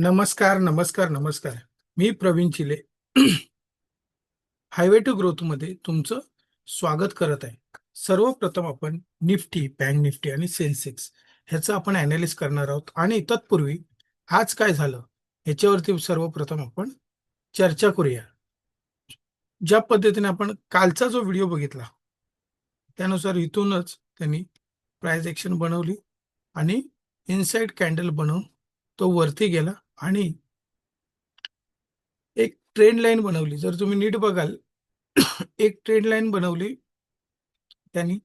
नमस्कार नमस्कार नमस्कार. मी प्रवीण चिले. हायवे टू ग्रोथमध्ये तुमचं स्वागत करत आहे. सर्वप्रथम आपण निफ्टी बँक निफ्टी आणि सेन्सेक्स ह्याचं आपण अनालिस करणार आहोत. आणि तत्पूर्वी आज काय झालं ह्याच्यावरती सर्वप्रथम आपण चर्चा करूया. ज्या पद्धतीने आपण कालचा जो व्हिडिओ बघितला त्यानुसार इथूनच त्यांनी प्राइस एक्शन बनवली आणि इनसाइड कॅन्डल बनवून तो वरती गेला आणि एक ट्रेंड लाईन बनवली. जर तुम्ही नीट बघाल एक ट्रेंड लाईन बनवली. त्यांनी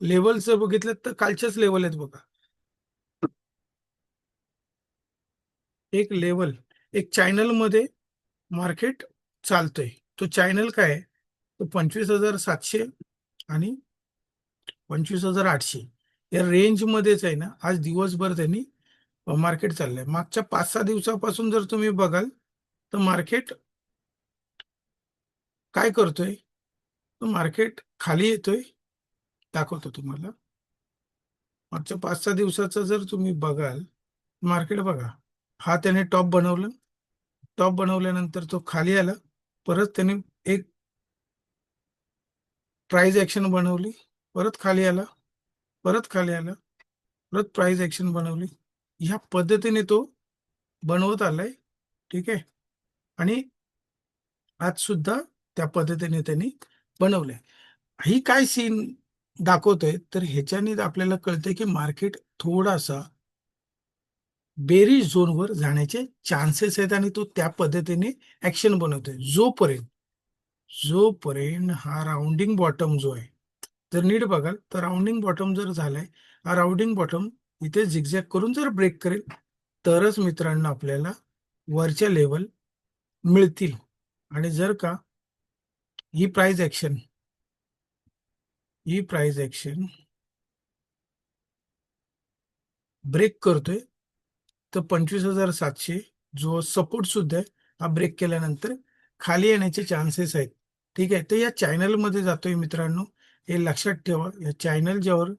लेवल जर बघितलं तर कालच्याच लेवल आहेत बघा. एक लेवल एक चॅनलमध्ये मार्केट चालतोय. तो चॅनल काय आहे? तो पंचवीस हजार सातशे आणि पंचवीस हजार आठशे. या रेंज मध्येच आहे ना आज दिवसभर त्यांनी मार्केट चाललंय. मागच्या पाच सहा दिवसापासून जर तुम्ही बघाल तर मार्केट काय करतोय? तर मार्केट खाली येतोय. दाखवतो तुम्हाला. मागच्या पाच सहा दिवसाचं जर तुम्ही बघाल मार्केट बघा. हा त्याने टॉप बनवलं. टॉप बनवल्यानंतर तो खाली आला. परत त्याने एक प्राइस ऍक्शन बनवली. परत खाली आला. परत खाली आला. परत प्राइस ऍक्शन बनवली. ह्या पद्धतीने तो बनवत आलाय. ठीक आहे? आणि आज सुद्धा त्या पद्धतीने त्यांनी बनवलंय. ही काय सीन दाखवतोय? तर ह्याच्याने आपल्याला कळतंय की मार्केट थोडासा बेरीज झोनवर जाण्याचे चान्सेस आहेत आणि तो त्या पद्धतीने ऍक्शन बनवतोय. जोपर्यंत जोपर्यंत हा राऊंडिंग बॉटम जो आहे जर नीट बघाल तर राऊंडिंग बॉटम जर झालाय हा राऊंडिंग बॉटम इथे झिगझॅग करून जर ब्रेक करेल तरच मित्रांनो आपल्याला वरच्या लेवल मिळतील. आणि जर का ही प्राइस ऍक्शन ही प्राइस ऍक्शन ब्रेक करतोय तर पंचवीस हजार सातशे जो सपोर्ट सुद्धा आहे हा ब्रेक केल्यानंतर खाली येण्याचे चान्सेस आहेत. ठीक आहे? तर या चॅनलमध्ये जातोय मित्रांनो हे लक्षात ठेवा. या चॅनल ज्यावर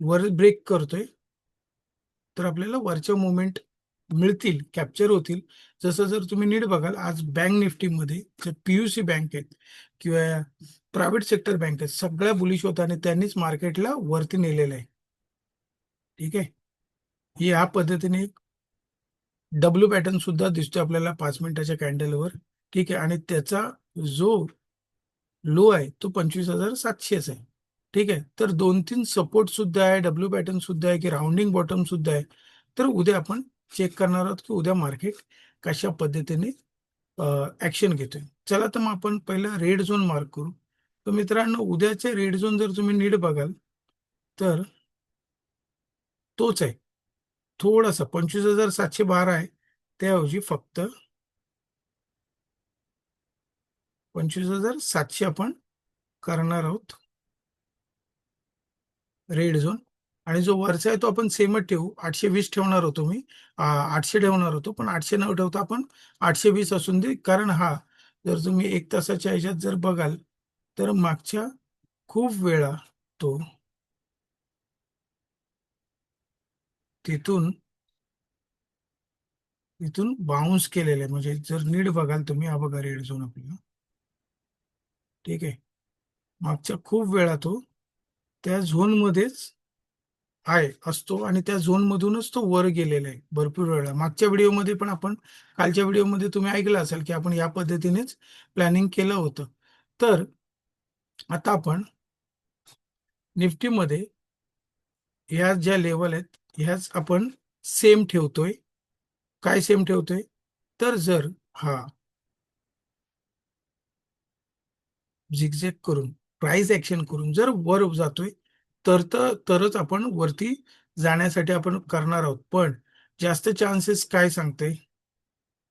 वर ब्रेक करतोय तर आपल्याला वरच्या मुवमेंट मिळतील कॅप्चर होतील. जसं जर तुम्ही नीट बघाल आज बँक निफ्टीमध्ये जे पीयूसी बँक आहेत किंवा प्रायव्हेट सेक्टर बँक आहेत सगळ्या बुलिश होत्या आणि त्यांनीच मार्केटला वरती नेलेलं आहे. ठीक आहे? ही या पद्धतीने डब्ल्यू पॅटर्न सुद्धा दिसतोय आपल्याला पाच मिनिटाच्या कॅन्डलवर. ठीक आहे? आणि त्याचा जो लो आहे तो पंचवीस हजार सातशेच आहे. ठीक आहे? तर दोन तीन सपोर्ट सुद्धा आहे डब्ल्यू पॅटर्न सुद्धा आहे की राऊंडिंग बॉटम सुद्धा आहे. तर उद्या आपण चेक करणार आहोत की उद्या मार्केट कशा पद्धतीने ऍक्शन घेतोय. चला तर मग आपण पहिला रेड झोन मार्क करू. तर मित्रांनो उद्याचे रेड झोन जर तुम्ही नीट बघाल तर तोच आहे. थोडासा पंचवीस हजार सातशे बारा आहे. त्याऐवजी फक्त पंचवीस हजार सातशे आपण करणार आहोत. रेड झोन आणि जो वरचा आहे तो आपण सेमच ठेवू. आठशे वीस ठेवणार होतो मी. आठशे ठेवणार होतो. पण आठशे न ठेवता आपण आठशे वीस असून दे. कारण हा जर तुम्ही एक तासाच्या ह्याच्यात जर बघाल तर मागच्या खूप वेळा तो तिथून तिथून बाउन्स केलेले आहे. म्हणजे जर नीट बघाल तुम्ही हा बघा रेड झोन आपल्याला ठीक आहे. मागच्या खूप वेळा तो त्या झोनमध्येच आहे असतो आणि त्या झोन मधूनच तो वर गेलेला आहे भरपूर वेळा. मागच्या व्हिडिओमध्ये पण आपण कालच्या व्हिडिओमध्ये तुम्ही ऐकलं असेल की आपण या पद्धतीनेच प्लॅनिंग केलं होतं. तर आता आपण निफ्टीमध्ये ह्या ज्या लेवल आहेत ह्याच आपण सेम ठेवतोय. काय सेम ठेवतोय? तर जर हा झिगझॅग करून प्राइस ऍक्शन करून जर वर जातोय तर तरच आपण वरती जाण्यासाठी आपण करणार आहोत. पण जास्त चान्सेस काय सांगते?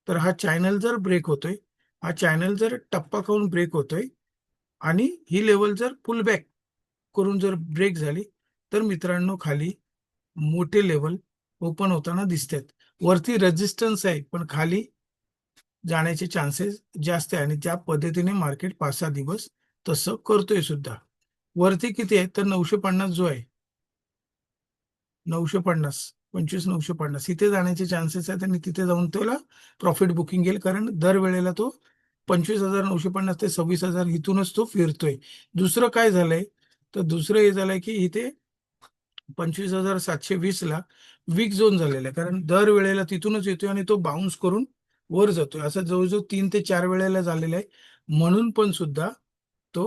तर हा चॅनल जर ब्रेक होतोय हा चॅनल जर टप्पा खाऊन ब्रेक होतोय आणि ही लेवल जर पुल बॅक करून जर ब्रेक झाली तर मित्रांनो खाली मोठे लेवल ओपन होताना दिसतात. वरती रेजिस्टन्स आहे पण खाली जाण्याचे चान्सेस जास्त आहे आणि त्या पद्धतीने मार्केट पाच सहा दिवस तसं करतोय सुद्धा. वरती किती आहे? तर नऊशे पन्नास जो आहे. नऊशे पन्नास. पंचवीस नऊशे पन्नास. इथे जाण्याचे चान्सेस आहेत आणि तिथे जाऊन त्याला प्रॉफिट बुकिंग येईल. कारण दरवेळेला तो पंचवीस हजार नऊशे पन्नास ते सव्वीस हजार इथूनच तो फिरतोय. दुसरं काय झालंय? तर दुसरं हे झालंय की इथे पंचवीस हजार सातशे वीस ला वीक झोन झालेला आहे. कारण दरवेळेला तिथूनच येतोय आणि तो बाउन्स करून वर जातोय. असं जवळजवळ तीन ते चार वेळेला झालेला आहे. म्हणून पण सुद्धा तो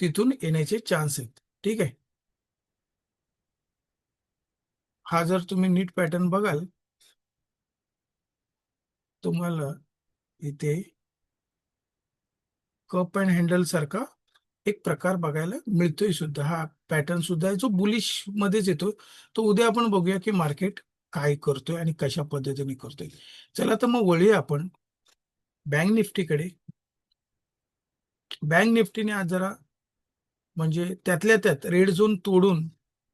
तिथून येण्याचे चान्स आहेत. ठीक आहे? हा जर तुम्ही नीट पॅटर्न बघाल तुम्हाला इथे कप अँड हँडल सारखा एक प्रकार बघायला मिळतोय सुद्धा. हा पॅटर्न सुद्धा आहे जो बुलिश मध्येच येतो. तो उद्या आपण बघूया की मार्केट काय करतोय आणि कशा पद्धतीने करतोय. चला तर मग वळूया आपण. बँक निफ्टीकडे बँक निफ्टीने आज जरा म्हणजे त्यातल्या त्यात रेड झोन तोडून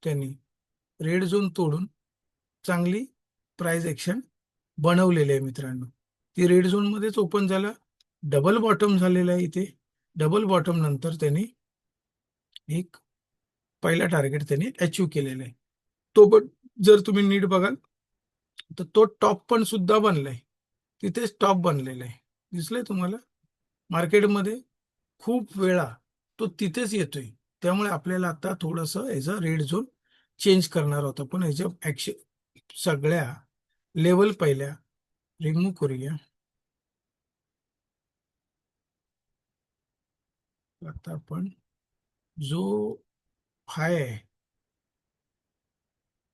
त्यांनी रेड झोन तोडून चांगली प्राइस ॲक्शन बनवलेली आहे मित्रांनो. ती रेड झोन मध्येच ओपन झाला डबल बॉटम झालेला आहे इथे. डबल बॉटम नंतर त्यांनी एक पहिला टार्गेट त्यांनी अचीव केलेला आहे. तो पण जर तुम्ही नीट बघाल तर तो टॉप पण सुद्धा बनलाय. तिथेच टॉप बनलेला आहे. दिसलंय तुम्हाला? मार्केटमध्ये खूप वेळा तो तिथेच येतोय. त्यामुळे आपल्याला आता थोडंसं अ रेड झोन चेंज करणार होता. पण याच्या ऍक्शन सगळ्या लेवल पहिल्या. रिमूव्ह करूया. आता आपण जो हाय आहे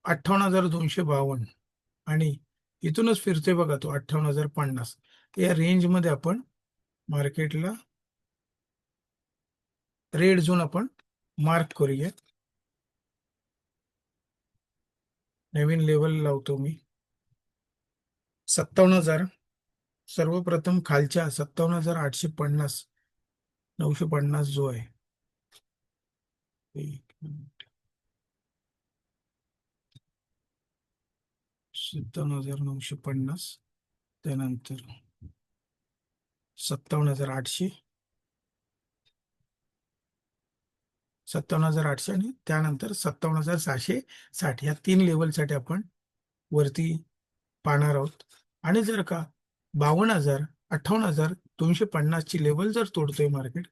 अठ्ठावन्न हजार दोनशे बावन्न आणि इथूनच फिरते बघा तो अठ्ठावन्न हजार पन्नास. या रेंजमध्ये आपण मार्केटला रेड झोन आपण मार्क करूया नवीन लेवल लावतो मी. सत्तावन्न हजार. सर्वप्रथम खालच्या सत्तावन्न हजार आठशे पन्नास. नऊशे पन्नास जो आहे. एक मिनिट. सत्तावन्न हजार नऊशे पन्नास. त्यानंतर सत्तावन्न हजार आठशे. सत्तावन्न हजार आठशे आणि त्यानंतर सत्तावन्न हजार सहाशे साठ. या तीन लेवलसाठी आपण वरती पाहणार आहोत. आणि जर का बावन्न हजार अठ्ठावन्न हजार दोनशे पन्नासची लेवल जर तोडतोय मार्केट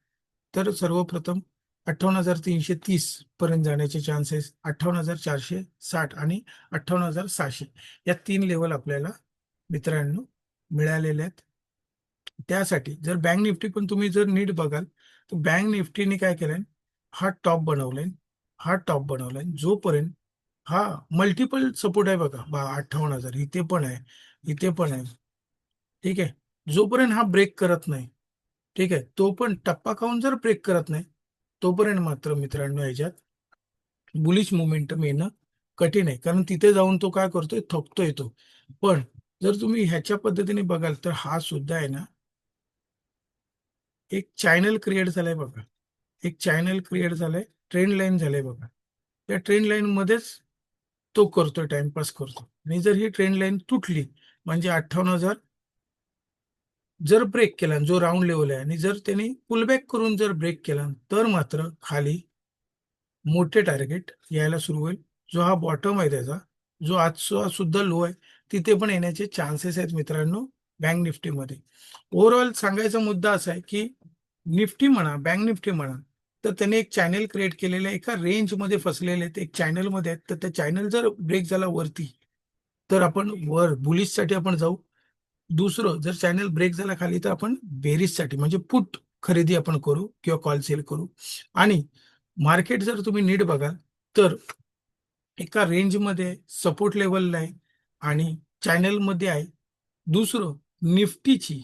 तर सर्वप्रथम अठ्ठावन्न हजार तीनशे तीस पर्यंत जाण्याचे चान्सेस अठ्ठावन्न हजार चारशे साठ आणि अठ्ठावन्न हजार सहाशे. या तीन लेवल आपल्याला मित्रांनो मिळालेले आहेत. त्यासाठी जर बँक निफ्टी पण तुम्ही जर नीट बघाल तर बँक निफ्टीने काय केलंय? हा टॉप बनवलाय हा टॉप बनवलाय जोपर्यंत हा मल्टिपल सपोर्ट आहे बघा बा अठ्ठावन्न हजार इथे पण आहे इथे पण आहे. ठीक आहे? जोपर्यंत हा ब्रेक करत नाही ठीक आहे? तो पण टप्पा खाऊन जर ब्रेक करत नाही तोपर्यंत मात्र मित्रांनो याच्यात बुलिश मोमेंटम येणं कठीण आहे. कारण तिथे जाऊन तो काय करतोय? थकतोय तो. पण जर तुम्ही ह्याच्या पद्धतीने बघाल तर हा सुद्धा आहे ना एक चॅनल क्रिएट झालाय बघा. एक चॅनल क्रिएट झालंय ट्रेंड लाईन झालंय बघा. त्या ट्रेंड लाईन मध्येच तो करतोय टाइमपास करतो आणि जर ही ट्रेंड लाईन तुटली म्हणजे अठ्ठावन्न हजार जर ब्रेक केला जो राऊंड लेवल आहे आणि जर त्यांनी पुलबॅक करून जर ब्रेक केला तर मात्र खाली मोठे टार्गेट यायला सुरू होईल. जो हा बॉटम आहे त्याचा जो आजचा सुद्धा लो आहे तिथे पण येण्याचे चान्सेस आहेत मित्रांनो बँक निफ्टीमध्ये ओव्हरऑल सांगायचा मुद्दा असा आहे की निफ्टी म्हणा बँक निफ्टी म्हणा तर त्याने एक चॅनल क्रिएट केलेलं आहे. एका रेंजमध्ये फसलेले आहेत एक चॅनलमध्ये आहेत. तर त्या चॅनल जर ब्रेक झाला वरती तर आपण वर बुलिशसाठी आपण जाऊ. दुसरं जर चॅनल ब्रेक झाला खाली तर आपण बेरीजसाठी म्हणजे पुट खरेदी आपण करू किंवा कॉल सेल करू. आणि मार्केट जर तुम्ही नीट बघाल तर एका रेंजमध्ये सपोर्ट लेवलला आहे आणि चॅनलमध्ये आहे. दुसरं निफ्टीची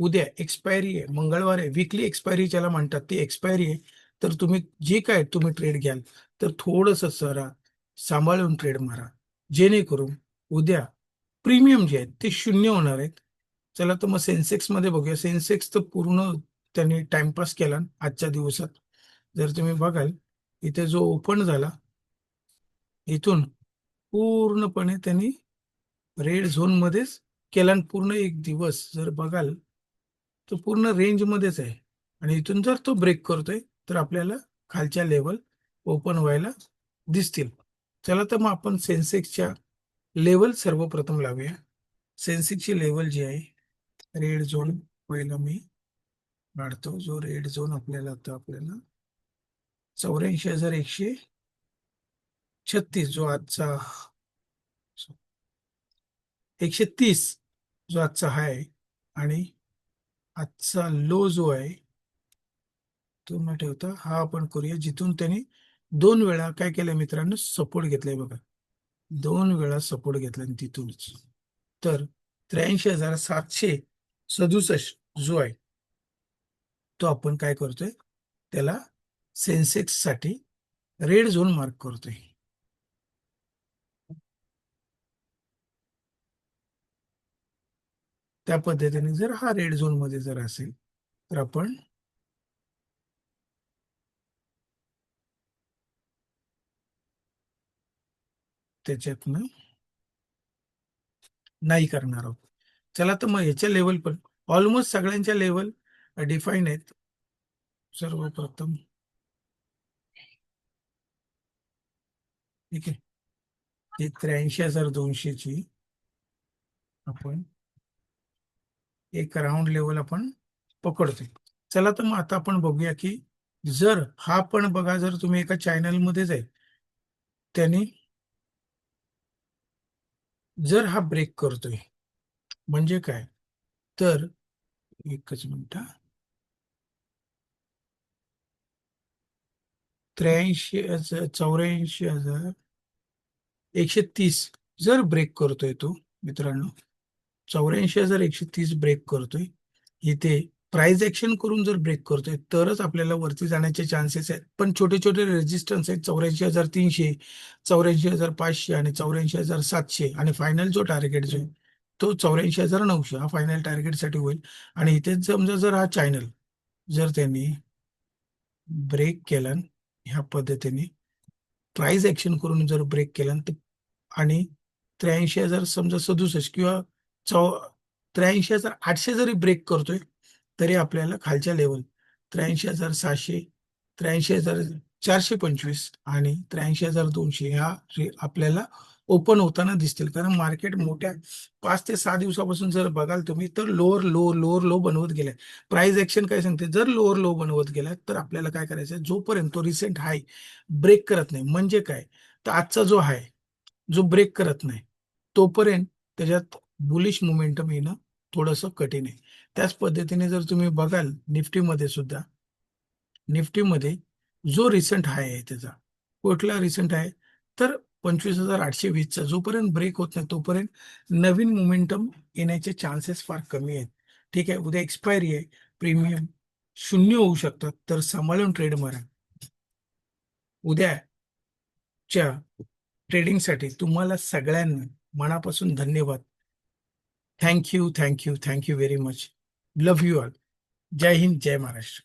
उद्या एक्सपायरी आहे मंगळवार आहे विकली एक्सपायरी ज्याला म्हणतात ती एक्सपायरी आहे. तर तुम्ही जे काय तुम्ही ट्रेड घ्याल. तर थोडंसं सरा सांभाळून ट्रेड मारा. जेणेकरून उद्या प्रीमियम जे आहेत ते शून्य होणार आहेत. चला तर मग सेन्सेक्समध्ये बघूया. सेन्सेक्स तर पूर्ण त्यांनी टाइमपास केला आजच्या दिवसात. जर तुम्ही बघाल इथे जो ओपन झाला इथून पूर्णपणे त्यांनी रेड झोनमध्येच केला आणि पूर्ण एक दिवस जर बघाल तो पूर्ण रेंजमध्येच आहे. आणि इथून जर तो ब्रेक करतोय तर आपल्याला खालच्या लेवल ओपन व्हायला दिसतील. चला तर मग आपण सेन्सेक्सच्या लेवल सर्वप्रथम लावूया. सेन्सेक्सची लेवल जी आहे रेड झोन पहिला मी काढतो. जो रेड झोन आपल्याला आता आपल्याला चौऱ्याऐंशी हजार एकशे छत्तीस जो आजचा एकशे तीस जो आजचा हाय आणि आजचा लो जो आहे तो न ठेवता हा आपण करूया. जिथून त्यांनी दोन वेळा काय केलं मित्रांनो? सपोर्ट घेतलाय बघा. दोन वेळा सपोर्ट घेतला आणि तिथूनच. तर त्र्याऐंशी हजार सातशे सदुसष्ट जो आहे तो आपण काय करतोय? त्याला सेन्सेक्ससाठी रेड झोन मार्क करतोय. त्या पद्धतीने जर हा रेड झोनमध्ये जर असेल तर आपण त्याच्यातनं नाही करणार आहोत. चला तर मग याच्या लेवल पण. ऑलमोस्ट सगळ्यांच्या लेवल डिफाईन आहेत. सर्वप्रथम ठीक आहे. त्र्याऐंशी हजार दोनशेची आपण एक राऊंड लेवल आपण पकडतोय चला तर मग आता आपण बघूया की जर हा पण बघा जर तुम्ही एका चॅनलमध्ये जाईल आहे त्याने जर हा ब्रेक करतोय म्हणजे काय तर एकच मिनिट हा. त्र्याऐंशी हजार चौऱ्याऐंशी हजार एकशे तीस जर ब्रेक करतोय तो मित्रांनो चौऱ्याऐंशी हजार एकशे तीस ब्रेक करतोय. इथे प्राइस ऍक्शन करून जर ब्रेक करतोय तरच आपल्याला वरती जाण्याचे चान्सेस आहेत. पण छोटे छोटे रेजिस्टन्स आहेत. चौऱ्याऐंशी हजार तीनशे चौऱ्याऐंशी हजार पाचशे आणि चौऱ्याऐंशी हजार सातशे आणि फायनल जो टार्गेट जो आहे तो चौऱ्याऐंशी हजार नऊशे. हा फायनल टार्गेटसाठी होईल. आणि इथे समजा जर हा चॅनल जर त्यांनी ब्रेक केला ह्या पद्धतीने प्राइस ऍक्शन करून जर ब्रेक केला तर आणि त्र्याऐंशी हजार समजा सदुसष्ट किंवा चौ त्र्याऐंशी हजार आठशे जरी ब्रेक करतोय तरी आपल्याला खालच्या लेवल त्र्याऐंशी हजार सहाशे त्र्याऐंशी हजार चारशे पंचवीस आणि त्र्याऐंशी हजार दोनशे ह्या आपल्याला ओपन होताना दिसतील. कारण मार्केट मोठ्या पाच ते सहा दिवसापासून जर बघाल तुम्ही तर लोअर लो लोअर लो बनवत गेलाय. प्राइस ऍक्शन काय सांगते? जर लोअर लो बनवत गेला तर आपल्याला काय करायचं जोपर्यंत तो रिसेंट हाय ब्रेक करत नाही म्हणजे काय? तर आजचा जो हाय जो ब्रेक करत नाही तोपर्यंत त्याच्यात बुलिश मोमेंटम येणं थोडंसं कठीण आहे. त्याच पद्धतीने जर तुम्ही बघाल निफ्टीमध्ये सुद्धा निफ्टीमध्ये जो रिसेंट हाय आहे त्याचा कुठला रिसेंट आहे तर पंचवीस हजार आठशे वीसचा जोपर्यंत ब्रेक होत नाही तोपर्यंत नवीन मोमेंटम येण्याचे चान्सेस फार कमी आहेत. ठीक आहे उद्या एक्सपायरी आहे प्रीमियम शून्य होऊ शकतात तर सांभाळून ट्रेड मारा. उद्याच्या ट्रेडिंगसाठी तुम्हाला सगळ्यांना मनापासून धन्यवाद. Thank you, thank you, thank you very much. Love you all. Jai Hind, Jai Maharashtra.